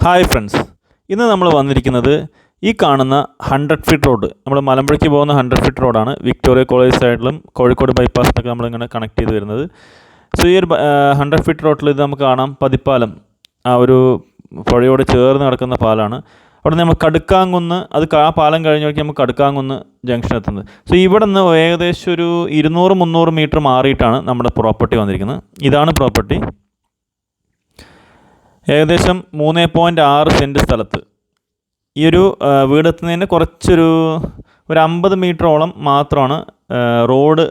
Hi friends ഇന്ന് നമ്മൾ വന്നിരിക്കുന്നത് ഈ കാണുന്ന ഹൺഡ്രഡ് ഫീറ്റ് റോഡ് നമ്മൾ മലമ്പുഴയ്ക്ക് പോകുന്ന ഹൺഡ്രഡ് ഫീറ്റ് റോഡാണ് വിക്ടോറിയ കോളേജ് സൈഡിലും കോഴിക്കോട് ബൈപ്പാസിനൊക്കെ നമ്മളിങ്ങനെ കണക്ട് ചെയ്ത് വരുന്നത്. സോ ഈ ഒരു ഹൺഡ്രഡ് ഫീറ്റ് റോഡിൽ ഇത് നമുക്ക് കാണാം. പതിപ്പാലം ആ ഒരു പുഴയോട് ചേർന്ന് നടക്കുന്ന പാലമാണ് അവിടെ നമ്മൾ കടുക്കാങ്കുന്ന് അത് ആ പാലം കഴിഞ്ഞ് നോക്കി നമുക്ക് കടുക്കാങ്കുന്ന് ജംഗ്ഷൻ എത്തുന്നത്. സോ ഇവിടെ നിന്ന് ഏകദേശം ഒരു ഇരുന്നൂറ് മുന്നൂറ് മീറ്റർ മാറിയിട്ടാണ് നമ്മുടെ പ്രോപ്പർട്ടി വന്നിരിക്കുന്നത്. ഇതാണ് പ്രോപ്പർട്ടി ഏകദേശം മൂന്ന് പോയിന്റ് ആറ് സെന്റ് സ്ഥലത്ത്. ഈ ഒരു വീടെത്തുന്നതിന് കുറച്ചൊരു ഒരു അമ്പത് മീറ്ററോളം മാത്രമാണ് റോഡ്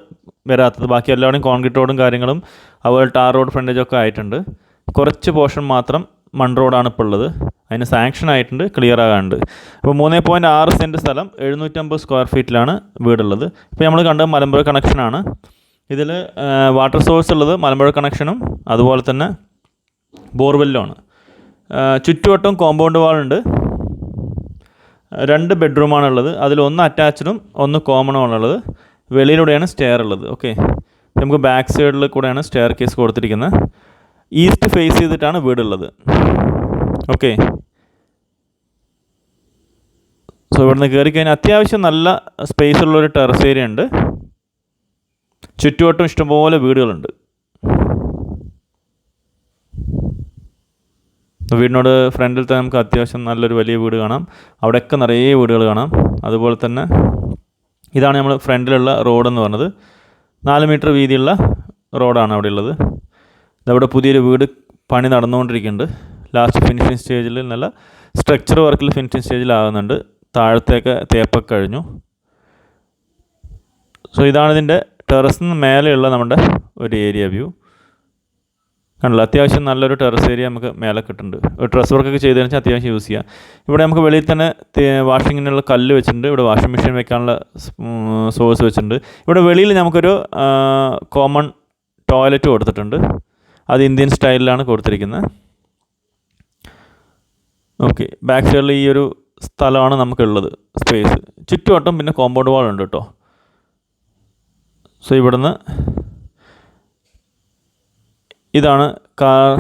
വരാത്തത്. ബാക്കി എല്ലാവരും കോൺക്രീറ്റ് റോഡും കാര്യങ്ങളും അതുപോലെ ടാർ റോഡ് ഫ്രണ്ടേജ് ഒക്കെ ആയിട്ടുണ്ട്. കുറച്ച് പോർഷൻ മാത്രം മൺ റോഡാണ് ഇപ്പോൾ ഉള്ളത്. അതിന് സാങ്ഷൻ ആയിട്ടുണ്ട് ക്ലിയർ ആകാനുണ്ട്. അപ്പോൾ മൂന്ന് പോയിന്റ് ആറ് സെന്റ് സ്ഥലം എഴുന്നൂറ്റമ്പത് സ്ക്വയർ ഫീറ്റിലാണ് വീടുള്ളത്. ഇപ്പോൾ നമ്മൾ കണ്ടത് മലമ്പുഴ കണക്ഷനാണ് ഇതിൽ വാട്ടർ സോഴ്സ് ഉള്ളത് മലമ്പുഴ കണക്ഷനും അതുപോലെ തന്നെ ബോർവെല്ലുമാണ് ചുറ്റുവട്ടം കോമ്പൗണ്ട് വാളുണ്ട് രണ്ട് ബെഡ്റൂമാണുള്ളത് അതിൽ ഒന്ന് അറ്റാച്ച്ഡും ഒന്ന് കോമണുമാണുള്ളത് വെളിയിലൂടെയാണ് സ്റ്റെയർ ഉള്ളത്. ഓക്കെ നമുക്ക് ബാക്ക് സൈഡിൽ കൂടെയാണ് സ്റ്റെയർ കേസ് കൊടുത്തിരിക്കുന്നത്. ഈസ്റ്റ് ഫേസ് ചെയ്തിട്ടാണ് വീടുള്ളത്. ഓക്കെ സോ ഇവിടുന്ന് കയറി കഴിഞ്ഞാൽ അത്യാവശ്യം നല്ല സ്പേസ് ഉള്ളൊരു ടെറസ് ഏരിയ ഉണ്ട്. ചുറ്റുവട്ടം ഇഷ്ടംപോലെ വീടുകളുണ്ട്. വീടിനോട് ഫ്രണ്ടിൽ തന്നെ നമുക്ക് അത്യാവശ്യം നല്ലൊരു വലിയ വീട് കാണാം. അവിടെയൊക്കെ നിറയെ വീടുകൾ കാണാം. അതുപോലെ തന്നെ ഇതാണ് നമ്മൾ ഫ്രണ്ടിലുള്ള റോഡെന്ന് പറഞ്ഞത്. നാല് മീറ്റർ വീതിയുള്ള റോഡാണ് അവിടെ ഉള്ളത്. ഇതവിടെ പുതിയൊരു വീട് പണി നടന്നുകൊണ്ടിരിക്കുന്നുണ്ട്. ലാസ്റ്റ് ഫിനിഷിങ് സ്റ്റേജിൽ നല്ല സ്ട്രക്ചർ വർക്കിൽ ഫിനിഷിങ് സ്റ്റേജിലാകുന്നുണ്ട് താഴത്തേക്ക് തേപ്പൊക്കെ കഴിഞ്ഞു. സോ ഇതാണ് ഇതിന്റെ ടെറസിന് മേലെയുള്ള നമ്മുടെ ഒരു ഏരിയ വ്യൂ കണ്ടല്ലോ അത്യാവശ്യം നല്ലൊരു ടെറസ് ഏരിയ നമുക്ക് മേലെ കിട്ടുന്നുണ്ട് ഒരു ഡ്രസ് വർക്കൊക്കെ ചെയ്തതിന് വെച്ചാൽ അത്യാവശ്യം യൂസ് ചെയ്യാം. ഇവിടെ നമുക്ക് വെളിയിൽ തന്നെ വാഷിങ്ങിനുള്ള കല്ല് വെച്ചിട്ടുണ്ട്. ഇവിടെ വാഷിംഗ് മെഷീൻ വെക്കാനുള്ള സോഴ്സ് വെച്ചിട്ടുണ്ട്. ഇവിടെ വെളിയിൽ നമുക്കൊരു കോമൺ ടോയ്ലറ്റ് കൊടുത്തിട്ടുണ്ട്. അത് ഇന്ത്യൻ സ്റ്റൈലിലാണ് കൊടുത്തിരിക്കുന്നത് ഓക്കെ ബാക്ക് സൈഡിൽ ഈ ഒരു സ്ഥലമാണ് നമുക്കുള്ളത് സ്പേസ് ചുറ്റുവട്ടം പിന്നെ കോമ്പൗണ്ട് വാൾ ഉണ്ട് കേട്ടോ സോ ഇവിടുന്ന് ഇതാണ് കാർ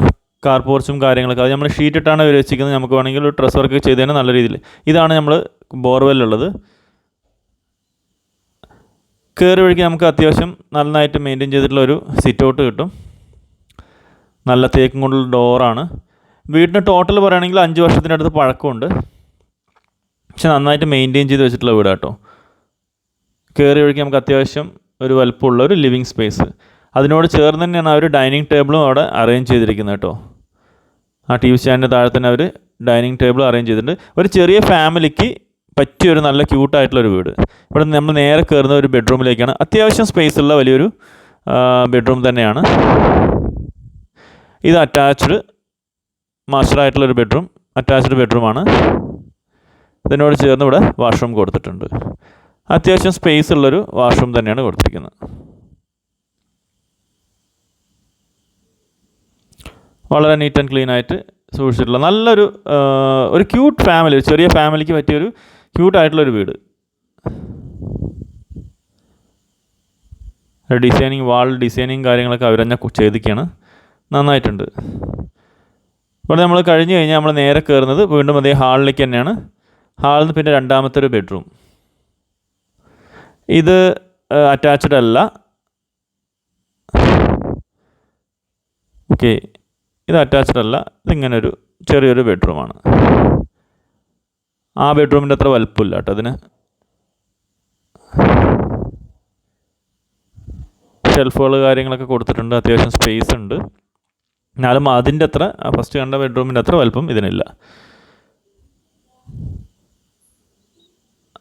കാർ പോർച്ചും കാര്യങ്ങളൊക്കെ. അത് നമ്മൾ ഷീറ്റ് ഇട്ടാണ് വെച്ചിരിക്കുന്നത്. നമുക്ക് വേണമെങ്കിൽ ഒരു ഡ്രസ് വർക്ക് ചെയ്തതിന് നല്ല രീതിയിൽ ഇതാണ് നമ്മൾ ബോർവെല്ലുള്ളത്. കയറി വഴിക്ക് നമുക്ക് അത്യാവശ്യം നന്നായിട്ട് മെയിന്റെയിൻ ചെയ്തിട്ടുള്ള ഒരു സിറ്റ് ഔട്ട് കിട്ടും. നല്ല തേക്കും കൊണ്ടുള്ള ഡോറാണ് വീടിന് ടോട്ടൽ പറയുകയാണെങ്കിൽ അഞ്ച് വർഷത്തിന്റെ അടുത്ത് പഴക്കമുണ്ട്. പക്ഷെ നന്നായിട്ട് മെയിന്റെയിൻ ചെയ്ത് വെച്ചിട്ടുള്ള വീടാട്ടോ. കയറി വഴിക്ക് നമുക്ക് അത്യാവശ്യം ഒരു വലുപ്പമുള്ള ഒരു ലിവിങ് സ്പേസ് അതിനോട് ചേർന്ന് തന്നെയാണ് അവർ ഡൈനിങ് ടേബിളും അവിടെ അറേഞ്ച് ചെയ്തിരിക്കുന്നത് കേട്ടോ. ആ ടി വി സ്റ്റാൻഡിന്റെ താഴെ തന്നെ അവർ ഡൈനിങ് ടേബിൾ അറേഞ്ച് ചെയ്തിട്ടുണ്ട്. ഒരു ചെറിയ ഫാമിലിക്ക് പറ്റിയ ഒരു നല്ല ക്യൂട്ടായിട്ടുള്ളൊരു വീട്. ഇവിടെ നമ്മൾ നേരെ കയറുന്ന ഒരു ബെഡ്റൂമിലേക്കാണ്. അത്യാവശ്യം സ്പേസ് ഉള്ള വലിയൊരു ബെഡ്റൂം തന്നെയാണ്. ഇത് അറ്റാച്ച്ഡ് മാസ്റ്റർ ആയിട്ടുള്ളൊരു ബെഡ്റൂം അറ്റാച്ച്ഡ് ബെഡ്റൂമാണ് ഇതിനോട് ചേർന്ന് ഇവിടെ വാഷ്റൂം കൊടുത്തിട്ടുണ്ട്. അത്യാവശ്യം സ്പേസ് ഉള്ളൊരു വാഷ്റൂം തന്നെയാണ് കൊടുത്തിരിക്കുന്നത്. വളരെ നീറ്റ് ആൻഡ് ക്ലീൻ ആയിട്ട് സൂക്ഷിച്ചിട്ടുള്ള നല്ലൊരു ഒരു ക്യൂട്ട് ഫാമിലി ഒരു ചെറിയ ഫാമിലിക്ക് പറ്റിയൊരു ക്യൂട്ടായിട്ടുള്ളൊരു വീട്. ഡിസൈനിങ് വാൾ ഡിസൈനിങ് കാര്യങ്ങളൊക്കെ അവർ തന്നെ നന്നായിട്ടുണ്ട്. ഇവിടെ നമ്മൾ കഴിഞ്ഞ് കഴിഞ്ഞാൽ നമ്മൾ നേരെ കയറുന്നത് വീണ്ടും അതേ ഹാളിലേക്ക് തന്നെയാണ്. ഹാളിൽ നിന്ന് പിന്നെ രണ്ടാമത്തെ ഒരു ബെഡ്റൂം ഇത് അറ്റാച്ച്ഡ് അല്ല. ഓക്കെ ഇത് അറ്റാച്ച്ഡ് അല്ല ഇതിങ്ങനെ ഒരു ചെറിയൊരു ബെഡ്റൂമാണ് ആ ബെഡ്റൂമിന്റെ അത്ര വലുപ്പമില്ല കേട്ടോ അതിന്. ഷെൽഫുകൾ കാര്യങ്ങളൊക്കെ കൊടുത്തിട്ടുണ്ട് അത്യാവശ്യം സ്പേസ് ഉണ്ട്. എന്നാലും അതിന്റെ അത്ര ഫസ്റ്റ് കണ്ട ബെഡ്റൂമിന്റെ അത്ര വലുപ്പം ഇതിനില്ല.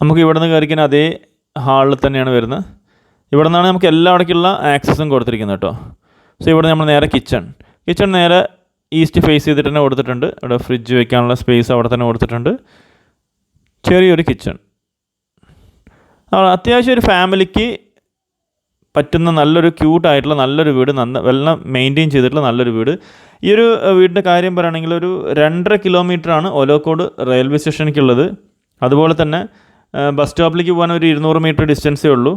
നമുക്ക് ഇവിടെ നിന്ന് കയറിക്കാൻ അതേ ഹാളിൽ തന്നെയാണ് വരുന്നത്. ഇവിടെ നിന്നാണ് നമുക്ക് എല്ലായിടയ്ക്കുള്ള ആക്സസും കൊടുത്തിരിക്കുന്നത് കേട്ടോ. സോ ഇവിടെ നമ്മൾ നേരെ കിച്ചൺ കിച്ചൺ നേരെ ഈസ്റ്റ് ഫേസ് ചെയ്തിട്ട് തന്നെ കൊടുത്തിട്ടുണ്ട്. അവിടെ ഫ്രിഡ്ജ് വെക്കാനുള്ള സ്പേസ് അവിടെ തന്നെ കൊടുത്തിട്ടുണ്ട്. ചെറിയൊരു കിച്ചൺ. അത്യാവശ്യം ഒരു ഫാമിലിക്ക് പറ്റുന്ന നല്ലൊരു ക്യൂട്ടായിട്ടുള്ള നല്ലൊരു വീട് നന്ന വെള്ളം മെയിന്റെയിൻ ചെയ്തിട്ടുള്ള നല്ലൊരു വീട്. ഈ ഒരു വീടിന്റെ കാര്യം പറയുകയാണെങ്കിൽ ഒരു രണ്ടര കിലോമീറ്ററാണ് ഒലോക്കോട് റെയിൽവേ സ്റ്റേഷനിലേക്കുള്ളത്. അതുപോലെ തന്നെ ബസ് സ്റ്റോപ്പിലേക്ക് പോകാൻ ഒരു ഇരുന്നൂറ് മീറ്റർ ഡിസ്റ്റൻസേ ഉള്ളൂ.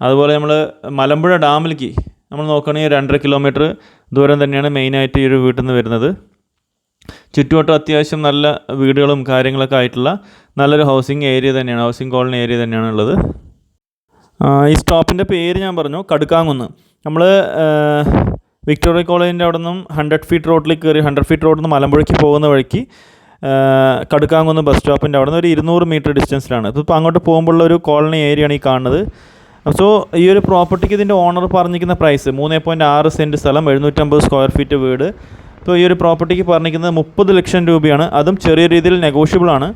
അതുപോലെ നമ്മൾ മലമ്പുഴ ഡാമിലേക്ക് നമ്മൾ നോക്കുകയാണെങ്കിൽ രണ്ടര കിലോമീറ്റർ ദൂരം തന്നെയാണ് മെയിനായിട്ട് ഈ ഒരു വീട്ടിൽ നിന്ന് വരുന്നത്. ചുറ്റുവട്ടം അത്യാവശ്യം നല്ല വീടുകളും കാര്യങ്ങളൊക്കെ ആയിട്ടുള്ള നല്ലൊരു ഹൗസിംഗ് ഏരിയ തന്നെയാണ് ഹൗസിംഗ് കോളനി ഏരിയ തന്നെയാണ് ഉള്ളത്. ഈ സ്റ്റോപ്പിന്റെ പേര് ഞാൻ പറഞ്ഞു കടുക്കാങ്കുന്ന് നമ്മൾ വിക്ടോറിയ കോളേജിന്റെ അവിടെ നിന്നും ഹൺഡ്രഡ് ഫീറ്റ് റോഡിലേക്ക് കയറി ഹൺഡ്രഡ് ഫീറ്റ് റോഡിൽ നിന്ന് മലമ്പുഴയ്ക്ക് പോകുന്ന വഴിക്ക് കടുക്കാങ്ങുന്ന് ബസ് സ്റ്റോപ്പിന്റെ അവിടെ നിന്ന് ഒരു ഇരുന്നൂറ് മീറ്റർ ഡിസ്റ്റൻസിലാണ് ഇപ്പോൾ അങ്ങോട്ട് പോകുമ്പോഴുള്ള ഒരു കോളനി ഏരിയയാണ് ഈ കാണുന്നത്. സോ ഈ ഒരു പ്രോപ്പർട്ടിക്ക് ഇതിന്റെ ഓണർ പറഞ്ഞിരിക്കുന്ന പ്രൈസ് മൂന്ന് പോയിന്റ് ആറ് സെന്റ് സ്ഥലം എഴുന്നൂറ്റമ്പത് സ്ക്വയർ ഫീറ്റ് വീട്. സോ ഈ ഒരു പ്രോപ്പർട്ടിക്ക് പറഞ്ഞിരിക്കുന്നത് മുപ്പത് ലക്ഷം രൂപയാണ്. അതും ചെറിയ രീതിയിൽ നെഗോഷ്യബിൾ ആണ്.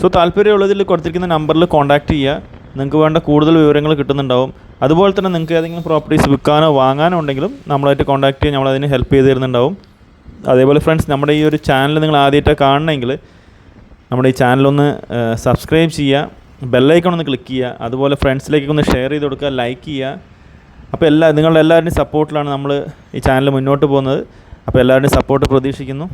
സോ താല്പര്യമുള്ളതിൽ കൊടുത്തിരിക്കുന്ന നമ്പറിൽ കോൺടാക്റ്റ് ചെയ്യുക. നിങ്ങൾക്ക് വേണ്ട കൂടുതൽ വിവരങ്ങൾ കിട്ടുന്നുണ്ടാവും. അതുപോലെ തന്നെ നിങ്ങൾക്ക് ഏതെങ്കിലും പ്രോപ്പർട്ടീസ് വിൽക്കാനോ വാങ്ങാനോ ഉണ്ടെങ്കിലും നമ്മളായിട്ട് കോൺടാക്ട് ചെയ്യുക. നമ്മളതിന് ഹെൽപ്പ് ചെയ്ത് തരുന്നുണ്ടാവും അതേപോലെ ഫ്രണ്ട്സ് നമ്മുടെ ഈ ഒരു ചാനൽ നിങ്ങൾ ആദ്യമായിട്ട് കാണണമെങ്കിൽ നമ്മുടെ ഈ ചാനലൊന്ന് സബ്സ്ക്രൈബ് ചെയ്യുക. ബെല്ലൈക്കൺ ഒന്ന് ക്ലിക്ക് ചെയ്യുക. അതുപോലെ ഫ്രണ്ട്സിലേക്കൊക്കെ ഒന്ന് ഷെയർ ചെയ്ത് കൊടുക്കുക ലൈക്ക് ചെയ്യുക. അപ്പോൾ എല്ലാ നിങ്ങളുടെ എല്ലാവരുടെയും സപ്പോർട്ടിലാണ് നമ്മൾ ഈ ചാനൽ മുന്നോട്ട് പോകുന്നത്. അപ്പോൾ എല്ലാവരുടെയും സപ്പോർട്ട് പ്രതീക്ഷിക്കുന്നു.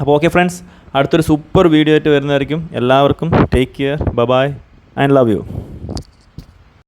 അപ്പോൾ ഓക്കെ ഫ്രണ്ട്സ് അടുത്തൊരു സൂപ്പർ വീഡിയോ ആയിട്ട് വരുന്നതായിരിക്കും. എല്ലാവർക്കും take care bye bye and love you